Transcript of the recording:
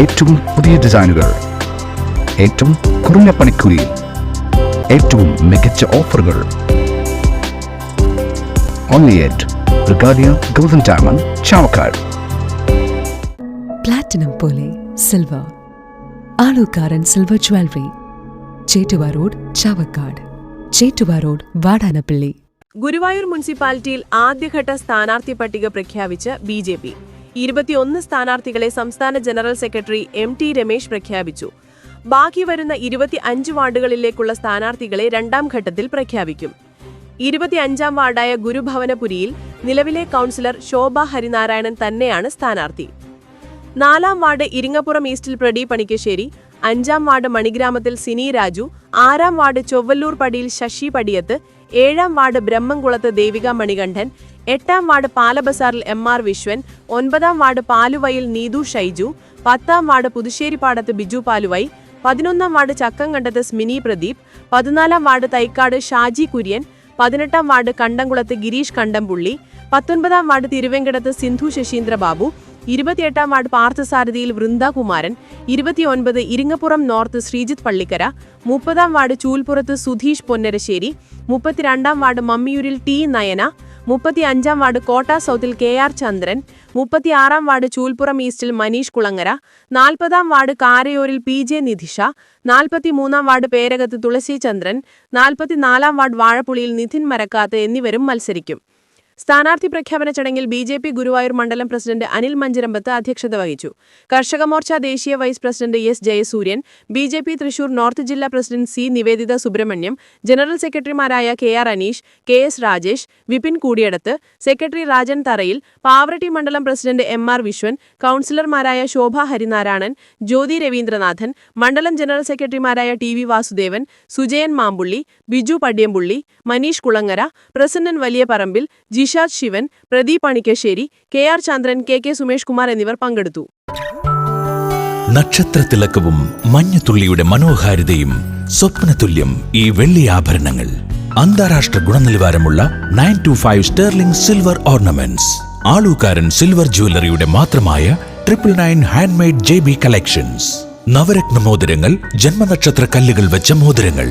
ഏറ്റവും പുതിയ ഡിസൈനുകൾ. ഏറ്റവും കുറഞ്ഞ പണിക്കൂലിയിൽ ഏറ്റവും മികച്ച ഓഫറുകൾ. Only at Regalia golden diamond Chavakkad platinum പോലെ silver Alookkaran silver jewellery Chettuva road Chavakkad. Chettuva road Vadanappally. Guruvayur മുനിസിപ്പാലിറ്റിയിൽ ആദ്യഘട്ട സ്ഥാനാർത്ഥി പട്ടിക പ്രഖ്യാപിച്ച് ബി ജെ പി. ഇരുപത്തിയൊന്ന് സ്ഥാനാർത്ഥികളെ സംസ്ഥാന general secretary M T Ramesh പ്രഖ്യാപിച്ചു. ബാക്കി വരുന്ന ഇരുപത്തി അഞ്ച് വാർഡുകളിലേക്കുള്ള സ്ഥാനാർത്ഥികളെ രണ്ടാം ഘട്ടത്തിൽ പ്രഖ്യാപിക്കും. ഇരുപത്തിയഞ്ചാം വാർഡായ ഗുരുഭവനപുരിയിൽ നിലവിലെ കൗൺസിലർ ശോഭ ഹരിനാരായണൻ തന്നെയാണ് സ്ഥാനാർത്ഥി. നാലാം വാർഡ് ഇരിങ്ങപ്പുറം ഈസ്റ്റിൽ പ്രദീപ് പണിക്കശ്ശേരി അഞ്ചാം വാർഡ് മണിഗ്രാമത്തിൽ സിനി രാജു ആറാം വാർഡ് ചൊവ്വല്ലൂർ പടിയിൽ ശശി പടിയത്ത് ഏഴാം വാർഡ് ബ്രഹ്മംകുളത്ത് ദേവിക മണികണ്ഠൻ എട്ടാം ward Palabazaril M R Viswan ഒൻപതാം വാർഡ് പാലുവയിൽ നീതു ഷൈജു പത്താം വാർഡ് പുതുശ്ശേരിപ്പാടത്ത് ബിജു പാലുവൈ പതിനൊന്നാം വാർഡ് ചക്കങ്കണ്ടത്ത് സ്മിനി പ്രദീപ് പതിനാലാം വാർഡ് തൈക്കാട് ഷാജി കുര്യൻ പതിനെട്ടാം വാർഡ് കണ്ടംകുളത്ത് ഗിരീഷ് കണ്ടംപുള്ളി പത്തൊൻപതാം വാർഡ് തിരുവെങ്കടത്ത് സിന്ധു ശശീന്ദ്ര ബാബു ഇരുപത്തിയെട്ടാം വാർഡ് പാർത്ഥസാരഥിയിൽ വൃന്ദകുമാരൻ ഇരുപത്തിയൊൻപത് ഇരിങ്ങപ്പുറം നോർത്ത് ശ്രീജിത്ത് പള്ളിക്കര മുപ്പതാം വാർഡ് ചൂൽപ്പുറത്ത് സുധീഷ് പൊന്നരശ്ശേരി മുപ്പത്തിരണ്ടാം വാർഡ് മമ്മിയൂരിൽ ടി നയന മുപ്പത്തി അഞ്ചാം വാർഡ് കോട്ട സൗത്തിൽ കെ ആർ ചന്ദ്രൻ മുപ്പത്തിയാറാം വാർഡ് ചൂൽപ്പുറം ഈസ്റ്റിൽ മനീഷ് കുളങ്ങര നാൽപ്പതാം വാർഡ് കാരയൂരിൽ പി ജെ നിധിഷ നാൽപ്പത്തിമൂന്നാം വാർഡ് പേരകത്ത് തുളസി ചന്ദ്രൻ നാൽപ്പത്തിനാലാം വാർഡ് വാഴപ്പുളിയിൽ നിധിൻ മരക്കാത്ത് എന്നിവരും മത്സരിക്കും. സ്ഥാനാർത്ഥി പ്രഖ്യാപന ചടങ്ങിൽ ബി ജെ പി ഗുരുവായൂർ മണ്ഡലം പ്രസിഡന്റ് അനിൽ മഞ്ചരമ്പത്ത് അധ്യക്ഷത വഹിച്ചു. കർഷക മോർച്ച ദേശീയ vice president S Jayasooryan B J P Thrissur north ജില്ലാ president C Niveditha Subramaniam general സെക്രട്ടറിമാരായ K R Aneesh K S Rajesh Vipin Koodiyadath secretary Rajan Tharayil Pavaratti മണ്ഡലം പ്രസിഡന്റ് എം ആർ വിശ്വൻ കൌൺസിലർമാരായ ശോഭ ഹരിനാരായണൻ ജ്യോതി രവീന്ദ്രനാഥൻ മണ്ഡലം ജനറൽ സെക്രട്ടറിമാരായ T V Vasudevan Sujayan Mampully Biju Padiyampully Maneesh Kulangara Prasannan Valiyaparambil Jishad Shivan Pradeep Anikkassery K R Chandran K K Sumesh Kumar എന്നിവർ പങ്കെടുത്തു. നക്ഷത്രത്തിളക്കവും മഞ്ഞുതുള്ളിയുടെ മനോഹാരിതയും സ്വപ്നതുല്യം ഈ വെള്ളി ആഭരണങ്ങൾ. അന്താരാഷ്ട്ര ഗുണനിലവാരമുള്ള nine two five sterling silver ornaments. Alukkaran silver ജ്വല്ലറിയുടെ മാത്രമായ triple nine handmade J B collections. Navratna മോതിരങ്ങൾ ജന്മനക്ഷത്ര കല്ലുകൾ വെച്ച മോതിരങ്ങൾ.